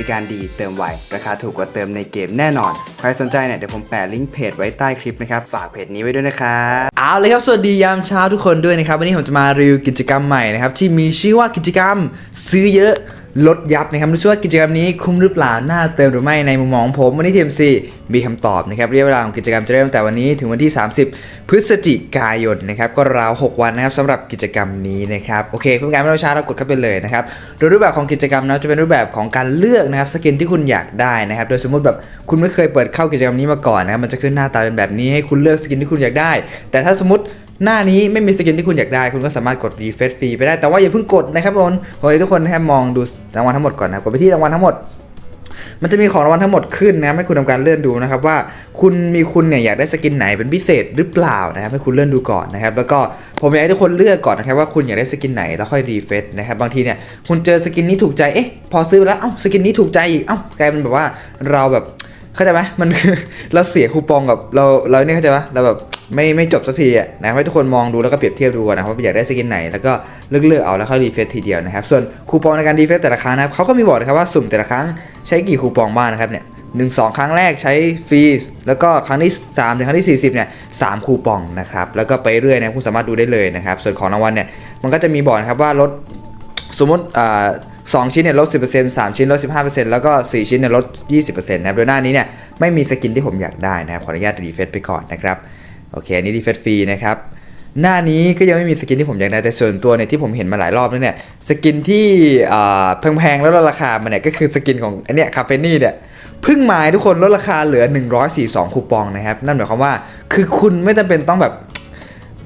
ริการดีเติมไว ราคาถูกกว่าเติมในเกมแน่นอน ใครสนใจเนี่ยเดี๋ยวผมแปะลิงก์เพจไว้ใต้คลิปนะครับ ฝากเพจนี้ไว้ด้วยนะครับเอาเลยครับ สวัสดียามเช้าทุกคนด้วยนะครับ วันนี้ผมจะมารีวิวกิจกรรมใหม่นะครับที่มีชื่อว่ากิจกรรมซื้อเยอะ ลดยับนะครับไม่รู้ว่ากิจกรรมนี้คุ้มหรือเปล่าน่าเติมหรือไม่ในมุมมองของผมวันนี้ทีมซีมีคำตอบนะครับเระยะเวลาของกิจกรรมจะเริ่มตั้งแต่วันนี้ถึงวันที่ 30 พฤศจิกายนนะครับก็ราว 6 วันนะครับสำหรับกิจกรรมนี้นะครับโอเคเพื่อการไม่รอช้าเรากดเข้าไปเลยนะครับโดยรูปแบบของกิจกรรมนะจะเป็นรูปแบบของการเลือกนะครับสกินที่คุณอยากได้นะครับโดยสมมติแบบคุณไม่เคยเปิดเข้ากิจกรรมนี้มาก่อนนะครับมันจะขึ้นหน้าตาเป็นแบบนี้ให้คุณเลือกสกินที่คุณอยากได้ แต่ถ้าสมมติ หน้านี้ไม่มีสกินที่คุณอยากได้ คุณก็สามารถกดรีเฟรชฟรีไปได้แต่ว่าอย่าเพิ่งกดนะครับทุกคนขอให้ทุกคนนะครับมองดูรางวัลทั้งหมดก่อนนะครับกดไปที่รางวัลทั้งหมด มันจะมีของรางวัลทั้งหมดขึ้นนะให้คุณทำการเลื่อนดูนะครับว่าคุณมีคุณเนี่ยอยากได้สกินไหนเป็นพิเศษหรือเปล่านะครับให้คุณเลื่อนดูก่อนนะครับแล้วก็ผมอยากให้ทุกคนเลือกก่อนนะครับว่าคุณอยากได้สกินไหนแล้วค่อยรีเฟรชนะครับบางทีเนี่ยคุณเจอสกินนี้ถูกใจเอ๊ะพอซื้อไปแล้วเอ้าสกินนี้ถูกใจอีกเอ้ากลายเป็นแบบว่าเราแบบเข้าใจไหมมันคือเราเสียคูปองกับเราเราเนี่ยเข้าใจไหมเราแบบ ไม่ไม่จบสักทีนะให้ทุกคนมองดูแล้วก็เปรียบเทียบดูนะครับว่าอยากได้สกินไหนแล้วก็เลือกเลือกเอาแล้วค่อยรีเฟรชทีเดียวนะครับ ส่วนคูปองในการรีเฟรชแต่ละครั้งนะครับเขาก็มีบอกนะครับว่าสุ่มแต่ละครั้งใช้กี่คูปองบ้างนะครับเนี่ยหนึ่งสองครั้งแรกใช้ฟรีแล้วก็ครั้งที่3ถึงครั้งที่ 40เนี่ยสามคูปองนะครับแล้วก็ไปเรื่อยนะคุณสามารถดูได้เลยนะครับส่วนของรางวัลเนี่ยมันก็จะมีบอกนะครับว่าลดสมมติอ่าสองชิ้นเนี่ยลด 10% 3 ชิ้นลด 15%แล้วก็ 4 ชิ้นเนี่ยลด 20%นะครับโดยหน้านี้เนี่ยไม่มีสกินที่ผมอยากได้นะครับขออนุญาตรีเฟซไปก่อนนะครับ โอเคอันนี้ดีเฟสฟรีนะครับหน้านี้ก็ยังไม่มีสกินที่ผมอยากได้แต่ส่วนตัวเนี่ยที่ผมเห็นมาหลายรอบแล้วเนี่ยสกินที่แพงๆแล้วลดราคามันเนี่ยก็คือสกินของอันเนี้ยคาเฟนี่เนี่ยเพิ่งมาทุกคนลดราคาเหลือ 142 คูปองนะครับ นั่นหมายความว่าคือคุณไม่จำเป็นต้องแบบ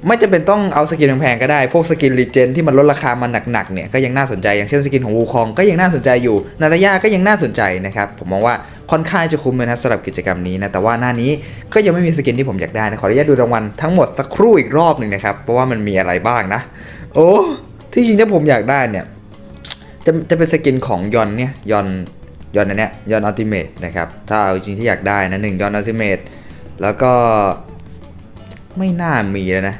ไม่จำเป็นต้องเอาสกินแพงๆก็ได้ พวกสกินรีเจนที่มันลดราคามันหนักๆเนี่ยก็ยังน่าสนใจ อย่างเช่นสกินของวูคองก็ยังน่าสนใจอยู่ นาตาย่าก็ยังน่าสนใจนะครับ ผมมองว่าค่อนข้างจะคุ้มเลยนะครับสำหรับกิจกรรมนี้นะ แต่ว่าหน้านี้ก็ยังไม่มีสกินที่ผมอยากได้นะ ขออนุญาตดูรางวัลทั้งหมดสักครู่อีกรอบหนึ่งนะครับ เพราะว่ามันมีอะไรบ้างนะ โอ้ ที่จริงถ้าผมอยากได้เนี่ย จะจะเป็นสกินของยอนเนี่ยยอนยอนอันเนี้ยยอนอัลติเมทนะครับ ถ้าเอาจริงที่อยากได้นะหนึ่งยอนอัลติเมทแล้วก็ไม่น่ามีแล้วนะ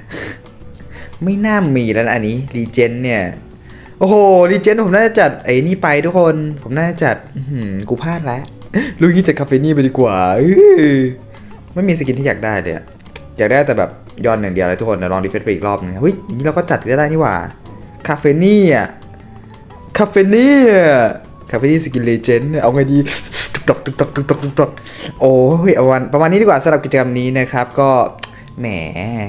ไม่น่ามีแล้วนะอันนี้รีเจนเนี่ย โอ้โหรีเจนผมน่าจะจัดไอ้นี่ไปทุกคน ผมน่าจะจัดกูพลาดแล้วลูกนี้จัดคาเฟนี่ไปดีกว่าไม่มีสกินที่อยากได้เลยอะอยากได้แต่แบบย้อนอย่งเดียวเลยทุกคนเดี๋ยวลองรีเฟรชไปอีกรอบนึงเฮ้ยนี้เราก็จัดได้นี่หว่าคาเฟนี่อะคาเฟนี่คาเฟนี่สกินเลเจนด์เอาไงดีตุกตกตุกตกตุกตกตุกตกโอ้ยเอาวันประมาณนี้ดีกว่าสำหรับกิจกรรมนี้นะครับก็ แหม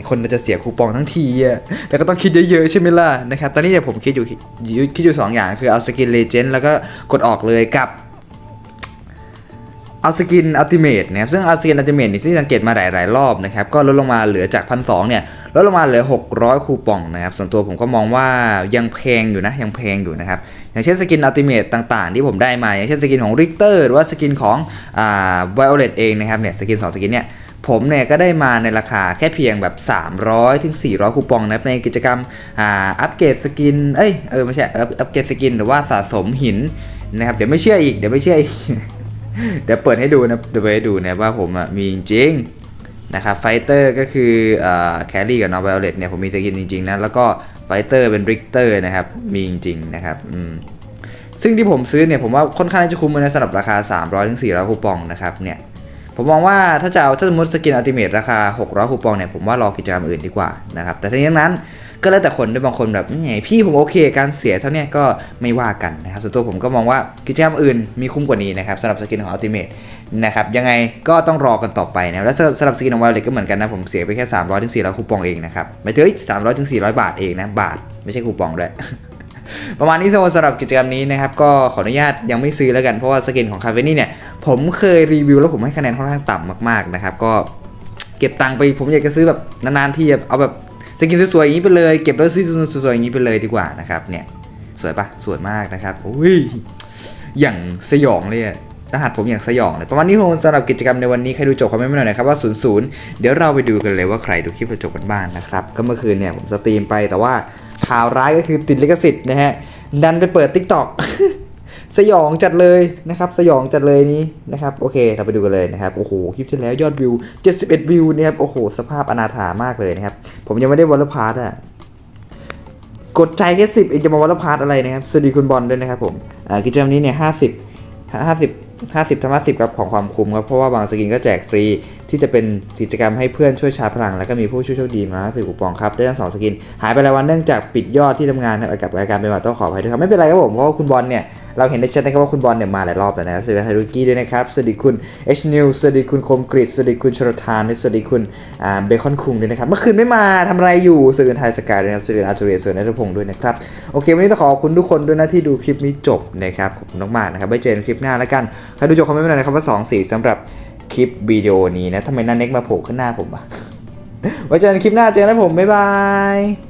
คนเราจะเสียคูปองทั้งทีอะแต่ก็ต้องคิดเยอะๆ ใช่ไหมล่ะนะครับ ตอนนี้เนี่ยผมคิดอยู่คิดคิดอยู่ 2 อย่างคือเอาสกินเลเจนด์แล้วก็กดออกเลยกับเอาสกินอัลติเมทนะครับซึ่งเอาสกินอัลติเมทนี่ที่สังเกตมาหลายๆรอบนะครับก็ลดลงมาเหลือจากพันสเนี่ยลดลงมาเหลือ 600 คูปองนะครับส่วนตัวผมก็มองว่ายังแพงอยู่นะยังแพงอยู่นะครับอย่างเช่นสกินอัลติเมทต่างๆ ที่ผมได้มา อย่างเช่นสกินของริกเตอร์หรือว่าสกินของอ่าไวโอเลตเองนะครับเนี่ยสกิน 2 สกินเนี่ย ผมเนี่ยก็ได้มาในราคาแค่เพียงแบบ 300ถึง400 คูปองนะครับในกิจกรรมอ่าอัปเกรดสกิน เอ้ยเออไม่ใช่อัปเกรดสกินหรือว่าสะสมหินนะครับเดี๋ยวไม่เชื่ออีกเดี๋ยวไม่เชื่ออีก เดี๋ยวเปิดให้ดูนะเดี๋ยวเปิดให้ดูนะว่าผมอะมีจริงนะครับไฟเตอร์ก็คืออแครี่กับนอร์เวลเลตเนี่ยผมมีสกินจริงๆนะแล้วก็ไฟเตอร์เป็นริกเตอร์นะครับมีจริงๆนะครับอืมซึ่งที่ผมซื้อเนี่ยผมว่าค่อนข้างจะคุ้มเลยนะสำหรับราคา 300ถึง400คูปองนะครับเนี่ย ผมมองว่าถ้าจะเอาถ้าสมมติสกินอัลติเมทราคา 600คูปองเนี่ยผมว่ารอกิจกรรมอื่นดีกว่านะครับแต่ทั้งนี้ทั้งนั้นก็แล้วแต่คนด้วยบางคนแบบนี่พี่ผมโอเค การเสียเท่านี้ก็ไม่ว่ากันนะครับส่วนตัวผมก็มองว่ากิจกรรมอื่นมีคุ้มกว่านี้นะครับสำหรับสกินของอัลติเมทนะครับยังไงก็ต้องรอกันต่อไปนะแล้วสำหรับสกินของวอลเล็ตก็เหมือนกันนะผมเสียไปแค่ 300ถึง400คูปองเองนะครับไม่ถึง300ถึง400บาทเองนะบาทไม่ใช่คูปองด้วย ประมาณนี้สำหรับสำหรับกิจกรรมนี้นะครับก็ขออนุญาตยังไม่ซื้อแล้วกันเพราะว่าสกินของคาเฟนี่เนี่ยผมเคยรีวิวแล้วผมให้คะแนนค่อนข้างต่ำมากๆนะครับก็เก็บตังค์ไปผมอยากจะซื้อแบบนานๆที่เอาแบบสกินสวยๆอย่างนี้ไปเลยเก็บแล้วซื้อสวยๆอย่างนี้ไปเลยดีกว่านะครับเนี่ยสวยปะสวยมากนะครับอุ้ยอย่างสยองเลยอะรหัสผมอย่างสยองเลยประมาณนี้ผมสำหรับกิจกรรมในวันนี้ใครดูจบคอมเมนต์มาหน่อยนะครับว่า 00 เดี๋ยวเราไปดูกันเลยว่าใครดูคลิปจบกันบ้างนะครับ ก็เมื่อคืนเนี่ยผมสตรีมไปแต่ว่า ข่าวร้ายก็คือติดลิขสิทธิ์นะฮะดันไปเปิด Tik t o อกสยองจัดเลยนะครับ สยองจัดเลยนี้นะครับโอเคเราไปดูกันเลยนะครับโอ้โหคลิปที่แล้วยอดวิว 71 วิวนะครับโอ้โหสภาพอนาถามากเลยนะครับ ผมยังไม่ได้วอลพาร์ตอะกดใจแค่สิบเองจะมาวอลพาร์ตอะไรนะครับสวัสดีคุณบอลด้วยนะครับผมอ่ากิจกรรมนี้เนี่ยห้าสิบห้าสิบ ห้าสิบทำมาสิบกับของความคุ้มครับเพราะว่าบางสกินก็แจกฟรี ที่จะเป็นกิจกรรมให้เพื่อนช่วยชาร์จพลัง แล้วก็มีผู้ช่วยโชคดีมาสิบคูปองครับได้ทั้งสองสกิน หายไปแล้ววันเนื่องจากปิดยอดที่ทำงานนะกับรายการเป็นหวัดต้องขออภัยด้วยครับไม่เป็นไรครับผมเพราะว่าคุณบอลเนี่ย เราเห็นในแชทนะครับว่าคุณบอลเนี่ยมาหลายรอบแล้วนะสวัสดีไฮรุกี้ด้วยนะครับ สวัสดีคุณ H New สวัสดีคุณคมกริดสวัสดีคุณชรทานสวัสดีคุณอ่าเบคอนคุงด้วยนะครับ เมื่อคืนไม่มาทำอะไรอยู่สวัสดีไทยสกายด้วยนะครับสวัสดีอาจูเรียสวัสดีนัทพงศ์ด้วยนะครับ โอเค วันนี้ต้องขอบคุณทุกคนด้วยนะที่ดูคลิปนี้จบนะครับขอบคุณมากๆนะครับไว้เจอกันคลิปหน้าแล้วกันใครดูจบคอมเมนต์มาหน่อยนะครับว่า2สีสำหรับคลิปวิดีโอนี้นะทำไมหนั่นเน็กมาโผล่ขึ้นหน้าผมอะไว้เจอกันคลิปหน้าเจอกันนะผมบ๊ายบาย